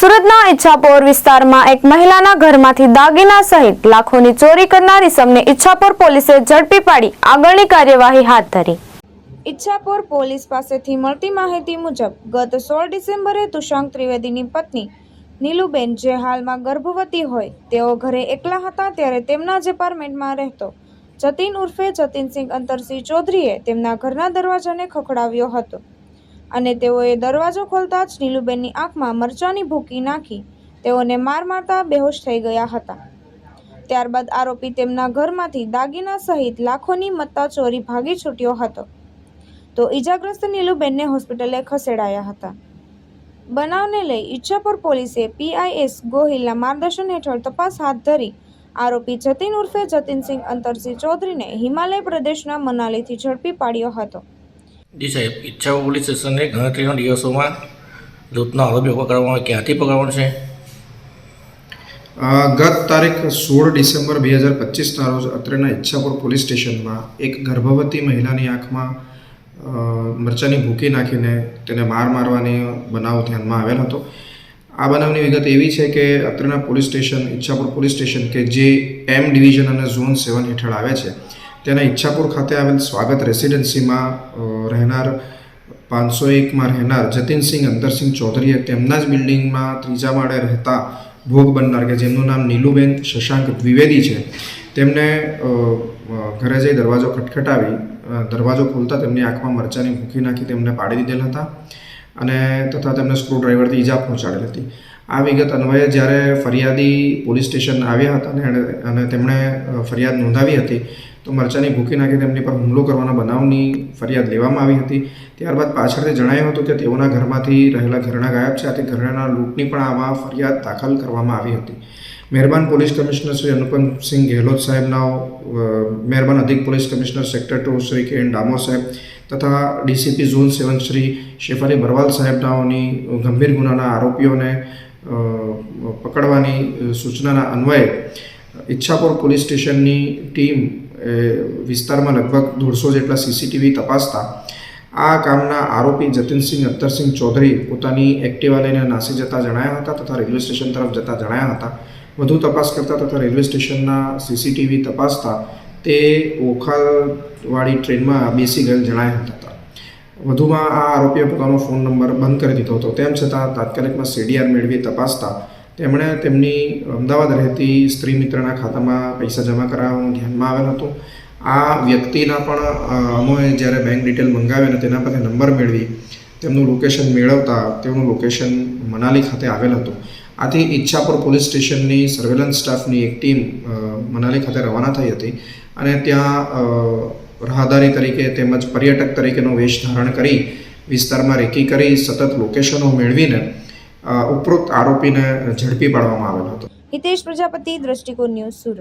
સુરતના ઈચ્છાપોર વિસ્તારમાં એક મહિલાના ઘરમાંથી દાગીના સહિત લાખોની ચોરી કરનાર ઇસમને ઈચ્છાપોર પોલીસે ઝડપી પાડી આગળની કાર્યવાહી હાથ ધરી. ઈચ્છાપોર પોલીસ પાસેથી મળતી માહિતી મુજબ ગત સોળ ડિસેમ્બરે તુષાંક ત્રિવેદીની પત્ની નીલુબેન જે હાલમાં ગર્ભવતી હોય, તેઓ ઘરે એકલા હતા ત્યારે તેમના જ એપાર્ટમેન્ટમાં રહેતો જતીન ઉર્ફે જતીનસિંહ અંતરસિંહ ચૌધરીએ તેમના ઘરના દરવાજાને ખખડાવ્યો હતો. અને તેઓએ દરવાજો ખોલતા જ નીલુબેનની આંખમાં મરચાની ભૂકી નાખી. તેઓને માર મારતા બેહોશ થઈ ગયા હતા. ત્યારબાદ આરોપી તેમના ઘરમાંથી દાગીના સહિત લાખોની મત્તા ચોરી ભાગી છૂટ્યો હતો. તો ઈજાગ્રસ્ત નીલુબેનને હોસ્પિટલે ખસેડાયા હતા. બનાવને લઈ ઈચ્છાપુર પોલીસે પીઆઈએસ ગોહિલના માર્ગદર્શન હેઠળ તપાસ હાથ ધરી આરોપી જતીન ઉર્ફે જતીનસિંહ અંતરસિંહ ચૌધરીને હિમાલય પ્રદેશના મનાલીથી ઝડપી પાડ્યો હતો. જી સાહેબ ઈચ્છાઓ પોલીસ સ્ટેશનને ગણતરીના દિવસોમાં લૂંટનો આરોપી પકડવાનો ક્યાંથી પકડવાનો છે? ગત તારીખ સોળ ડિસેમ્બર બે હજાર પચીસના રોજ અત્રેના ઈચ્છાપુર પોલીસ સ્ટેશનમાં એક ગર્ભવતી મહિલાની આંખમાં મરચાની ભૂકી નાખીને તેને માર મારવાની બનાવ ધ્યાનમાં આવેલ હતો. આ બનાવની વિગત એવી છે કે અત્રેના police station, Ichchhapur police station કે જે એમ ડિવિઝન અને ઝોન સેવન હેઠળ આવે છે તેના ઈચ્છાપુર ખાતે આવેલ સ્વાગત રેસિડેન્સીમાં રહેનાર પાંચસો એકમાં રહેનાર જતીનસિંહ અંતરસિંહ ચૌધરીએ તેમના જ બિલ્ડિંગમાં ત્રીજા માળે રહેતા ભોગ બનનાર કે જેમનું નામ નીલુબેન શશાંક દ્વિવેદી છે, તેમને ઘરે જઈ દરવાજો ખટખટાવી દરવાજો ખોલતા તેમની આંખમાં મરચાની ભૂકી નાખી તેમને પાડી દીધેલ હતા. અને તથા તેમને સ્ક્રૂડ્રાઈવરથી ઈજા પહોંચાડેલ હતી. આ વિગત અન્વયે જ્યારે ફરિયાદી પોલીસ સ્ટેશન આવ્યા હતા અને અને તેમણે ફરિયાદ નોંધાવી હતી, તો મરચાની ભૂકી નાખી તેમની પર હુમલો કરવાના બનાવની ફરિયાદ લેવામાં આવી હતી. ત્યારબાદ પાછળથી જણાયું હતું કે તેઓના ઘરમાંથી રહેલા ઘરેણા ગાયબ છે. આથી ઘરેણાના લૂંટની પણ આમાં ફરિયાદ દાખલ કરવામાં આવી હતી. મહેરબાન પોલીસ કમિશનર શ્રી અનુપમસિંહ ગેહલોત સાહેબના મહેરબાન અધિક police commissioner sector two Shri K N Damor સાહેબ તથા DCP zone seven Shri Shefali Barwal સાહેબનાઓની ગંભીર ગુનાના આરોપીઓને પકડવાની સૂચનાના અન્વયે ઈચ્છાપુર પોલીસ સ્ટેશનની ટીમ વિસ્તારમાં લગભગ દોઢસો જેટલા સીસીટીવી તપાસતા આ કામના આરોપી જતીનસિંહ અખ્તરસિંહ ચૌધરી પોતાની એક્ટિવા લઈને નાસી જતા જણાયા હતા તથા રેલવે સ્ટેશન તરફ જતા જણાયા હતા. વધુ તપાસ કરતા તથા રેલવે સ્ટેશનના સીસીટીવી તપાસતા તે ઓખાવાળી ટ્રેનમાં બેસી ગયેલ જણાયા હતા. વધુમાં આ આરોપીએ પોતાનો ફોન નંબર બંધ કરી દીધો હતો. તેમ છતાં તાત્કાલિકમાં સીડીઆર મેળવી તપાસતા તેમણે તેમની અમદાવાદ રહેતી સ્ત્રી મિત્રના ખાતામાં પૈસા જમા કરાવવાનું ધ્યાનમાં આવેલ હતું. આ વ્યક્તિના પણ અમોએ જ્યારે બેંક ડિટેલ મંગાવી અને તેના પરથી નંબર મેળવી તેમનું લોકેશન મેળવતા તેમનું લોકેશન મનાલી ખાતે આવેલ હતું. આથી ઈચ્છાપુર પોલીસ સ્ટેશનની સર્વેલન્સ સ્ટાફની એક ટીમ મનાલી ખાતે રવાના થઈ હતી અને ત્યાં રાહદારી તરીકે તેમજ પર્યટક તરીકેનો વેશ ધારણ કરી, વિસ્તારમાં રેકી કરી, સતત લોકેશનો મેળવીને ઉપરોક્ત આરોપીને ઝડપી પાડવામાં આવેલો હતો. હિતેશ પ્રજાપતિ, દ્રષ્ટિકોણ ન્યૂઝ સુરત.